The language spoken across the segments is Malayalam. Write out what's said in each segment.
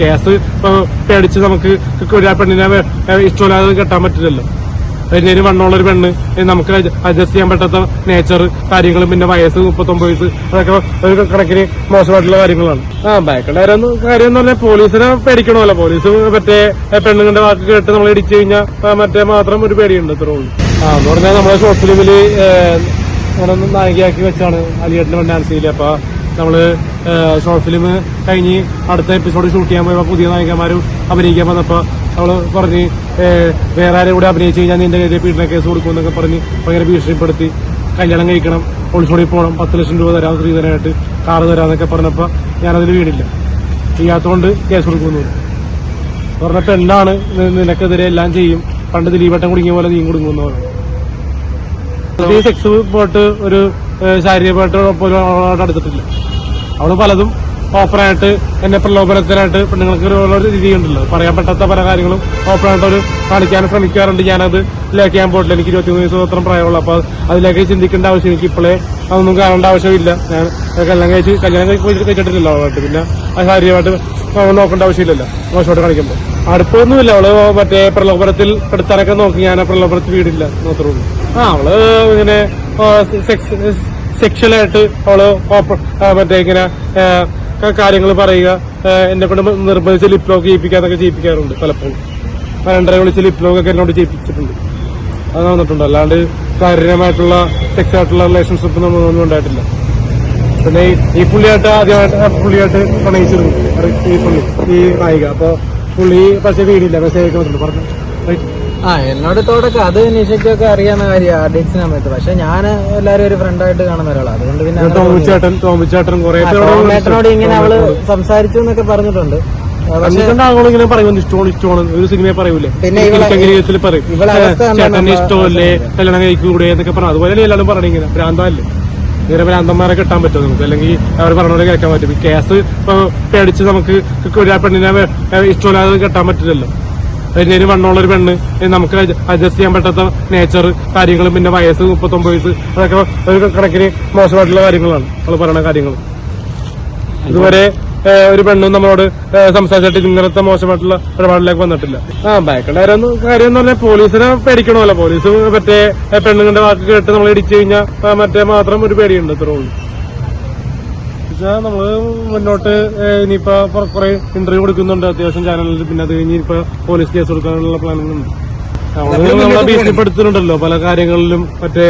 കേസ് പേടിച്ച് നമുക്ക് ഒരു പെണ്ണിനെ ഇഷ്ടമില്ലാതെ കെട്ടാൻ പറ്റില്ലല്ലോ. വലിയൊരു വണ്ണമുള്ള ഒരു പെണ്ണ് നമുക്ക് അഡ്ജസ്റ്റ് ചെയ്യാൻ പറ്റാത്ത നേച്ചർ കാര്യങ്ങളും പിന്നെ വയസ്സ് മുപ്പത്തൊമ്പത് വയസ്സ് അതൊക്കെ ഒരു കണക്കിന് മോശമായിട്ടുള്ള കാര്യങ്ങളാണ്. ആ ബാക്കിയുള്ള കാര്യം എന്ന് പറഞ്ഞാൽ പോലീസിനെ പേടിക്കണമല്ലോ. പോലീസ് മറ്റേ പെണ്ണുങ്ങളുടെ വാക്ക് കേട്ട് നമ്മൾ ഇടിച്ചു കഴിഞ്ഞാൽ മറ്റേ മാത്രം ഒരു പേടിയുണ്ട് ഇത്രേ ഉള്ളൂ. ആ എന്ന് പറഞ്ഞാൽ നമ്മളെ ഷോർട്ട് ഫിലിമിൽ അങ്ങനെ നായികയാക്കി വെച്ചാണ് അലിയേട്ടന്റെ ചെയ്യില്ല അപ്പൊ നമ്മൾ ഷോർട്ട് ഫിലിം കഴിഞ്ഞ് അടുത്ത എപ്പിസോഡ് ഷൂട്ട് ചെയ്യാൻ പോയപ്പോൾ പുതിയ നായികമാരും അഭിനയിക്കാൻ വന്നപ്പോ അവൾ പറഞ്ഞ് വേറെ ആരും കൂടെ അഭിനയിച്ചു കഴിഞ്ഞാൽ നിന്റെ കയ്യിൽ പീഡന കേസ് കൊടുക്കും എന്നൊക്കെ പറഞ്ഞ് ഭയങ്കര ഭീഷണിപ്പെടുത്തി. കല്യാണം കഴിക്കണം ഒളിച്ചോടി പോകണം പത്ത് ലക്ഷം രൂപ തരാം സ്ത്രീധനായിട്ട് കാറ് തരാന്നൊക്കെ പറഞ്ഞപ്പോ ഞാനതിന് വീടില്ല ചെയ്യാത്തതുകൊണ്ട് കേസ് കൊടുക്കുന്നു പറഞ്ഞ. പെണ്ണാണ് നിനക്കെതിരെ എല്ലാം ചെയ്യും. പണ്ട് ദിലീപട്ടം കുടുങ്ങിയ പോലെ നീ ഈ സെക്സ് പോയിട്ട് ഒരു ശാരീരികമായിട്ട് അവളോട് അടുത്തിട്ടില്ല. അവൾ പലതും ഓപ്പണായിട്ട് എന്നെ പ്രലോഭനത്തിനായിട്ട് പെണ്ണുങ്ങൾക്ക് ഒരു രീതിയുണ്ടല്ലോ പറയാൻ പറ്റാത്ത പല കാര്യങ്ങളും ഓപ്പണായിട്ട് ഒരു കാണിക്കാൻ ശ്രമിക്കാറുണ്ട്. ഞാനത് ഇതിലേക്ക് ഞാൻ പോയിട്ടില്ല. എനിക്ക് ഇരുപത്തിമൂന്ന് വയസ്സ് മാത്രം പ്രായമുള്ളൂ. അപ്പൊ അതിലേക്ക് ചിന്തിക്കേണ്ട ആവശ്യം എനിക്ക് ഇപ്പോഴേ അതൊന്നും കാണേണ്ട ആവശ്യമില്ല. ഞാൻ കല്യാണം കഴിച്ച് കല്യാണം കഴിച്ച് കഴിച്ചിട്ടില്ലല്ലോ അവളായിട്ട്. പിന്നെ ശാരീരികമായിട്ട് നോക്കേണ്ട ആവശ്യമില്ലല്ലോ. മോശമായിട്ട് കാണിക്കുമ്പോൾ അടുപ്പൊന്നുമില്ല. അവൾ മറ്റേ പ്രലോഭനത്തിൽ പെടുത്താനൊക്കെ നോക്കി. ഞാൻ പ്രലോഭനത്തിൽ വീടില്ല. മാത്രമേ ഉള്ളൂ. ആ അവൾ ഇങ്ങനെ സെക്സ് സെക്ഷലായിട്ട് അവൾ മറ്റേ ഇങ്ങനെ കാര്യങ്ങൾ പറയുക എന്നെ കൊണ്ട് നിർബന്ധിച്ച് ലിപ് ലോക്ക് ചെയ്യിപ്പിക്കാന്നൊക്കെ ചെയ്യിപ്പിക്കാറുണ്ട് പലപ്പോഴും. രണ്ടര വിളിച്ച് ലിപ് ലോക്ക് ഒക്കെ എന്നോട് ചെയ്യിപ്പിച്ചിട്ടുണ്ട്. അത് വന്നിട്ടുണ്ട് അല്ലാണ്ട് ശാരീരികമായിട്ടുള്ള സെക്സ് ആയിട്ടുള്ള റിലേഷൻഷിപ്പ് ഒന്നും ഉണ്ടായിട്ടില്ല. പിന്നെ ഈ- പുള്ളിയായിട്ട് ആദ്യമായിട്ട് പുള്ളിയായിട്ട് പ്രണയിച്ചിരുന്നു. ഈ പുള്ളി ഈ നായിക. അപ്പൊ പുള്ളി പക്ഷേ വീടില്ല പക്ഷേ അയക്കുന്നുണ്ട് പറഞ്ഞു. ആ എന്നോട് തോടൊക്കെ അത് നിഷയ്ക്കൊക്കെ അറിയാവുന്ന കാര്യം ഡേറ്റ്സിന് സമയത്ത് പക്ഷെ ഞാൻ എല്ലാരും ഒരു ഫ്രണ്ടായിട്ട് കാണുന്ന ഒരാളാണ് അതുകൊണ്ട് പിന്നെ. ടോമിച്ചേട്ടൻ ടോമിച്ചേട്ടൻ കുറെ ആ, ടോമേട്ടനോട് ഇങ്ങനെ അവൾ സംസാരിച്ചു എന്നൊക്കെ പറഞ്ഞിട്ടുണ്ട്. ആ, പക്ഷെ കണ്ടിട്ടുണ്ട് ഇങ്ങനെ പറയുന്നു ഇഷ്ടമാണ് ഇഷ്ടമാണ് ഒരു സിനിമയെ പറയൂലേ? ജീവിതത്തിൽ പറയും? ചേട്ടന് ഇഷ്ടമല്ലേ? കല്യാണം കഴിക്കൂടെ എന്നൊക്കെ പറഞ്ഞു അതുപോലെ എല്ലാവരും പറയണ ഇങ്ങനെ. ഭ്രാന്തല്ലേ ഇങ്ങനെ ഭ്രാന്തന്മാരെ കിട്ടാൻ പറ്റും നമുക്ക്? അല്ലെങ്കിൽ അവർ പറഞ്ഞ പോലെ കേൾക്കാൻ പറ്റും. കേസ് പേടിച്ച് നമുക്ക് ഒരു പെണ്ണിനെ ഇഷ്ടമില്ലാതെ കെട്ടാൻ പറ്റില്ലല്ലോ. വലിയൊരു വണ്ണമുള്ള ഒരു പെണ്ണ്. നമുക്ക് അഡ്ജസ്റ്റ് ചെയ്യാൻ പറ്റാത്ത നേച്ചർ കാര്യങ്ങളും പിന്നെ വയസ്സ് മുപ്പത്തൊമ്പത് വയസ്സ് അതൊക്കെ ഒരു കണക്കിന് മോശമായിട്ടുള്ള കാര്യങ്ങളാണ്. നമ്മൾ പറയുന്ന കാര്യങ്ങൾ ഇതുവരെ ഒരു പെണ്ണും നമ്മളോട് സംസാരിച്ചിട്ട് ഇങ്ങനത്തെ മോശമായിട്ടുള്ള ഇടപാടിലേക്ക് വന്നിട്ടില്ല. ആ ബാക്കിയുള്ള കാര്യം എന്ന് പറഞ്ഞാൽ പോലീസിനെ പേടിക്കണമല്ലോ. പോലീസ് മറ്റേ പെണ്ണുങ്ങളുടെ വാക്ക് കേട്ട് നമ്മൾ ഇടിച്ചു കഴിഞ്ഞാൽ മറ്റേ മാത്രം ഒരു പേടിയുണ്ട് ഇത്രേ ഉള്ളൂ. എന്നുവെച്ചാ നമ്മൾ മുന്നോട്ട് ഏഹ്, ഇനിയിപ്പോ കുറെ- ഇന്റർവ്യൂ കൊടുക്കുന്നുണ്ട് അത്യാവശ്യം ചാനലിൽ പിന്നെ അത് കഴിഞ്ഞ് ഇപ്പൊ പോലീസ് കേസ് കൊടുക്കാനുള്ള പ്ലാനിങ് ഉണ്ട്. നമ്മൾ ഭീഷണിപ്പെടുത്തുന്നുണ്ടല്ലോ. പല കാര്യങ്ങളിലും മറ്റേ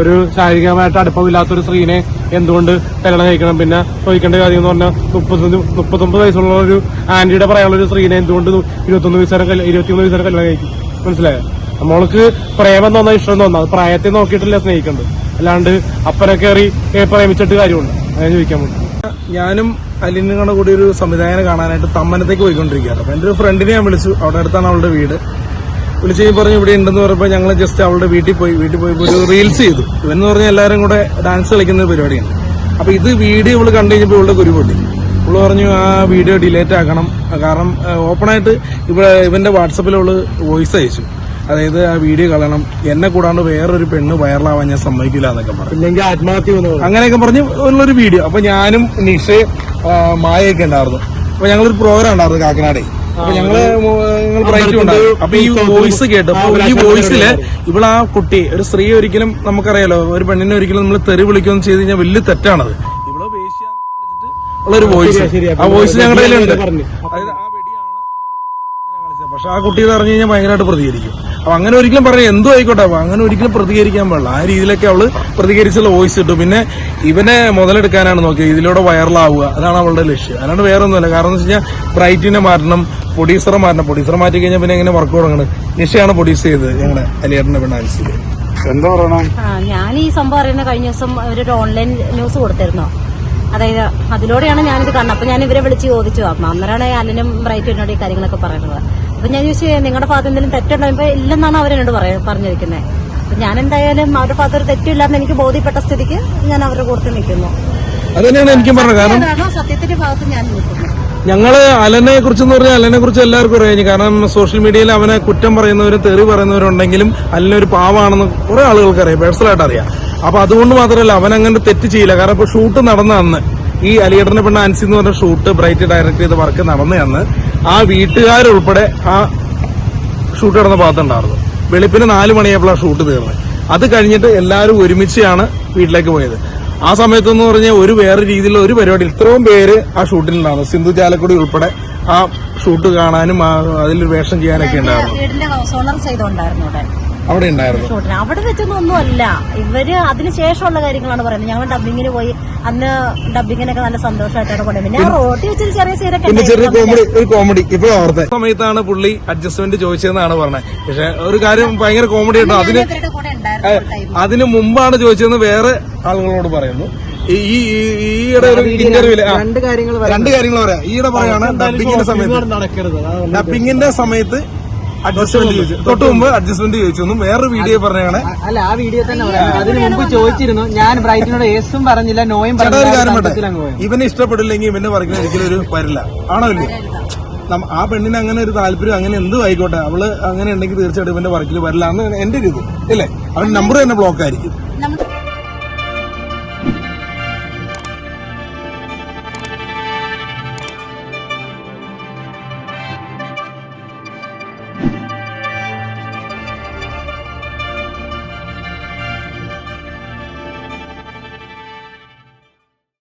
ഒരു ശാരീരികമായിട്ട് അടുപ്പമില്ലാത്തൊരു സ്ത്രീനെ എന്തുകൊണ്ട് കല്യാണം കഴിക്കണം? പിന്നെ ചോദിക്കേണ്ട കാര്യം എന്ന് പറഞ്ഞാൽ മുപ്പത്തൊന്ന് മുപ്പത്തൊമ്പത് വയസ്സുള്ള ഒരു ആന്റിയുടെ പറയാനുള്ള ഒരു സ്ത്രീനെ എന്തുകൊണ്ട് ഇരുപത്തൊന്ന് കല്യാ- ഇരുപത്തിമൂന്ന് വയസ്സുവരെ കല്യാണം കഴിക്കും? മനസ്സിലായോ? നമ്മൾക്ക് പ്രേമം തോന്നാ ഇഷ്ടം തോന്നാ പ്രായത്തെ നോക്കിയിട്ടില്ല സ്നേഹിക്കേണ്ടത്. അല്ലാണ്ട് അപ്പനെ കയറി പ്രേമിച്ചിട്ട് കാര്യമുണ്ട്. അങ്ങനെ ചോദിക്കാൻ പറ്റും. ഞാനും അലിനുകളുടെ കൂടി ഒരു സംവിധായകനെ കാണാനായിട്ട് തമ്മനത്തേക്ക് പോയിക്കൊണ്ടിരിക്കുകയാണ്. അപ്പൊ എന്റെ ഒരു ഫ്രണ്ടിനെ ഞാൻ വിളിച്ചു. അവിടെ അടുത്താണ് അവളുടെ വീട്. വിളിച്ച് പറഞ്ഞു ഇവിടെ ഉണ്ടെന്ന് പറയുമ്പോൾ ഞങ്ങൾ ജസ്റ്റ് അവളുടെ വീട്ടിൽ പോയി. വീട്ടിൽ പോയി ഒരു റീൽസ് ചെയ്തു. ഇവന്ന് പറഞ്ഞാൽ എല്ലാവരും കൂടെ ഡാൻസ് കളിക്കുന്ന ഒരു പരിപാടിയാണ്. അപ്പോൾ ഇത് വീഡിയോ ഇവൾ കണ്ടു കഴിഞ്ഞപ്പോൾ ഇവളുടെ കുരുപൊട്ടി ഇവൾ പറഞ്ഞു ആ വീഡിയോ ഡിലേറ്റ് ആക്കണം. കാരണം ഓപ്പണായിട്ട് ഇവിടെ ഇവന്റെ വാട്സപ്പിൽ അവൾ വോയിസ് അയച്ചു. അതായത് ആ വീഡിയോ കളയണം. എന്നെ കൂടാണ്ട് വേറൊരു പെണ്ണ് വൈറലാവാൻ ഞാൻ സമ്മതിക്കില്ല എന്നൊക്കെ പറഞ്ഞു ഇല്ലെങ്കിൽ ആത്മഹത്യ അങ്ങനെയൊക്കെ പറഞ്ഞ് ഉള്ളൊരു വീഡിയോ. അപ്പൊ ഞാനും നിഷയും മായയൊക്കെ ഉണ്ടായിരുന്നു. അപ്പൊ ഞങ്ങളൊരു പ്രോഗ്രാം ഉണ്ടായിരുന്നു കാക്കനാടെ. അപ്പൊ ഞങ്ങൾ ഞങ്ങൾ അപ്പൊ ഈ വോയിസ് കേട്ടു. അപ്പൊ ഈ വോയിസിൽ ഇവിടെ ആ കുട്ടി ഒരു സ്ത്രീ ഒരിക്കലും നമുക്കറിയാലോ ഒരു പെണ്ണിനെ ഒരിക്കലും നമ്മൾ തെറി വിളിക്കുകയെന്ന് ചെയ്ത് കഴിഞ്ഞാൽ വലിയ തെറ്റാണത്. ഇവിടെ വേശ്യാന്ന് വിളിച്ചിട്ട് ഉള്ളൊരു വോയിസ് ആ വോയിസ് ഞങ്ങളുടെ കയ്യിലുണ്ട്. അതായത് ആ വെടിയാണ്. പക്ഷെ ആ കുട്ടി എന്ന് പറഞ്ഞു കഴിഞ്ഞാൽ ഭയങ്കരമായിട്ട് പ്രതികരിക്കും. അപ്പൊ അങ്ങനെ ഒരിക്കലും പറയാം എന്തോ ആയിക്കോട്ടെ അപ്പൊ അങ്ങനെ ഒരിക്കലും പ്രതികരിക്കാൻ പാടില്ല. ആ രീതിയിലൊക്കെ അവൾ പ്രതികരിച്ചുള്ള വോയിസ് ഇട്ടു. പിന്നെ ഇവനെ മുതലെടുക്കാനാണ് നോക്കിയത്. ഇതിലൂടെ വൈറലാവുക അതാണ് അവളുടെ ലക്ഷ്യം. അതാണ് വേറെ ഒന്നുമില്ല കാരണം എന്ന് വെച്ച് കഴിഞ്ഞാൽ ബ്രൈറ്റിനെ മാറ്റണം പ്രൊഡ്യൂസറെ മാറ്റണം. പ്രൊഡ്യൂസറെ മാറ്റി കഴിഞ്ഞാൽ പിന്നെ എങ്ങനെ വർക്ക് തുടങ്ങണത് നിഷയാണ് പ്രൊഡ്യൂസ് ചെയ്തത് ഞങ്ങളുടെ അലിയറിന്റെ പെണ്ണാലിസിയിൽ എന്താ പറയണം? ഞാൻ ഈ സംഭവം അറിയുന്ന കഴിഞ്ഞ ദിവസം അവരൊരു ഓൺലൈൻ ന്യൂസ് കൊടുത്തിരുന്നു. അതായത് അതിലൂടെയാണ് ഞാനിത് കണ്ടത്. അപ്പൊ ഞാൻ ഇവരെ വിളിച്ച് ചോദിച്ചു. അപ്പൊ അന്നേരമാണ് അലനും ബ്രൈറ്റും എന്നോട് ഈ കാര്യങ്ങളൊക്കെ പറയുന്നത്. അപ്പൊ ഞാൻ ചോദിച്ചു നിങ്ങളുടെ ഭാഗത്ത് എന്തെങ്കിലും തെറ്റുണ്ടോ? ഇപ്പൊ ഇല്ലെന്നാണ് അവരെന്നോട് പറയാ പറഞ്ഞിരിക്കുന്നത് അപ്പൊ ഞാൻ എന്തായാലും അവരുടെ ഭാഗത്ത് ഒരു തെറ്റില്ലാന്ന് എനിക്ക് ബോധ്യപ്പെട്ട സ്ഥിതിക്ക് ഞാൻ അവരുടെ കൂടെ നിൽക്കുന്നു. അതന്നെയാണ് തന്നെയാണ് എനിക്കും പറഞ്ഞത്. കാരണം സത്യത്തിന്റെ ഭാഗത്ത് ഞാൻ നിൽക്കുന്നു. ഞങ്ങൾ അലനെ കുറിച്ചെന്ന് പറഞ്ഞാൽ അലനെ കുറിച്ച് എല്ലാവർക്കും അറിയാം കാരണം സോഷ്യൽ മീഡിയയിൽ അവനെ കുറ്റം പറയുന്നവരും തെറി പറയുന്നവരുണ്ടെങ്കിലും അലനെ ഒരു പാവാണെന്ന് കുറെ ആളുകൾക്ക് അറിയാം പേഴ്സണലായിട്ട് അറിയാം. അപ്പൊ അതുകൊണ്ട് മാത്രമല്ല അവൻ അങ്ങനെ തെറ്റ് ചെയ്യില്ല. കാരണം ഇപ്പൊ ഷൂട്ട് നടന്ന അന്ന് ഈ അലിഗഡറിന്റെ പെണ്ണ അൻസി എന്ന് പറഞ്ഞ ഷൂട്ട് ബ്രൈറ്റ് ഡയറക്ട് ചെയ്ത വർക്ക് നടന്നു അന്ന് ആ വീട്ടുകാരുൾപ്പെടെ ആ ഷൂട്ട് നടന്ന ഭാഗത്തുണ്ടായിരുന്നു. വെളുപ്പിന് നാല് മണിയായപ്പോഴാണ് ഷൂട്ട് തീർന്നത്. അത് കഴിഞ്ഞിട്ട് എല്ലാവരും ഒരുമിച്ചാണ് വീട്ടിലേക്ക് പോയത്. ആ സമയത്തെന്ന് പറഞ്ഞാൽ ഒരു വേറെ രീതിയിലുള്ള ഒരു പരിപാടി. ഇത്രയും പേര് ആ ഷൂട്ടിലുണ്ടായിരുന്നു സിന്ധു ചാലക്കുടി ഉൾപ്പെടെ ആ ഷൂട്ട് കാണാനും ആ അതിൽ വേഷം ചെയ്യാനൊക്കെ ഉണ്ടായിരുന്നു. അവിടെ ഉണ്ടായിരുന്നു. ഷൂട്ടിന് അവിടെ വെച്ചൊന്നും ഒന്നുമല്ല ഇവർ അതിനുശേഷമുള്ള കാര്യങ്ങളാണ് പറയുന്നത്. ഞങ്ങൾ ഡബിങ്ങിന് പോയി അന്ന് ഡബിങ്ങിനൊക്കെ നല്ല സന്തോഷമായിട്ടാണ് പറയുന്നത് പിന്നെ റോട്ടിൽ വെച്ചൊരു ചെറിയ സീനൊക്കെ പിന്നെ ചെറിയ കോമഡി ഒരു കോമഡി ഇപ്പൊ ഓർത്തെ. സമയത്താണ് പുള്ളി അഡ്ജസ്റ്റ്മെന്റ് ചോദിച്ചതെന്നാണ് പറഞ്ഞത്. പക്ഷെ ഒരു കാര്യം ഭയങ്കര കോമഡി ആയിട്ടോ അതിന് ഇവരുടെ കൂടെ ഉണ്ടായിരുന്നു അതിന് മുമ്പാണ് ചോദിച്ചതെന്ന് വേറെ ആളുകളോട് പറയുന്നു. ഈ ഈ- ഈ- ഈയിടെ ഒരു ഇന്റർവ്യൂൽ രണ്ട് കാര്യങ്ങൾ രണ്ട് കാര്യങ്ങൾ പറയാം. ഈയിടെ പറയാണ് ഡബിങ്ങിന്റെ സമയത്ത്. നടക്കരുത്. ഡബിങ്ങിന്റെ സമയത്ത് തൊട്ട് മുമ്പ്. അഡ്ജസ്റ്റ്മെന്റ് ചോദിച്ചു. ഒന്നും വേറൊരു വീഡിയോ പറഞ്ഞാണ് അല്ല ആ വീഡിയോ തന്നെ അതിന് മുമ്പ് ചോദിച്ചിരുന്നു. ഞാൻ ബ്രൈറ്റിനോട് യേസും പറഞ്ഞില്ല നോയും പറഞ്ഞില്ല ഇവനെ ഇഷ്ടപ്പെടില്ലെങ്കിൽ ഇവന്റെ വർക്കിന് ഒരിക്കലും ഒരു വരില്ല. ആണോ ഇല്ലേ ആ പെണ്ണിന് അങ്ങനെ ഒരു താല്പര്യം അങ്ങനെ എന്തും ആയിക്കോട്ടെ. അവൾ അങ്ങനെ ഉണ്ടെങ്കിൽ തീർച്ചയായിട്ടും ഇവന്റെ വർക്കിൽ വരില്ല എന്ന് എന്റെ ഒരു ഇത്. ഇല്ലേ? അവൻ നമ്പർ തന്നെ ബ്ലോക്ക് ആയിരിക്കും.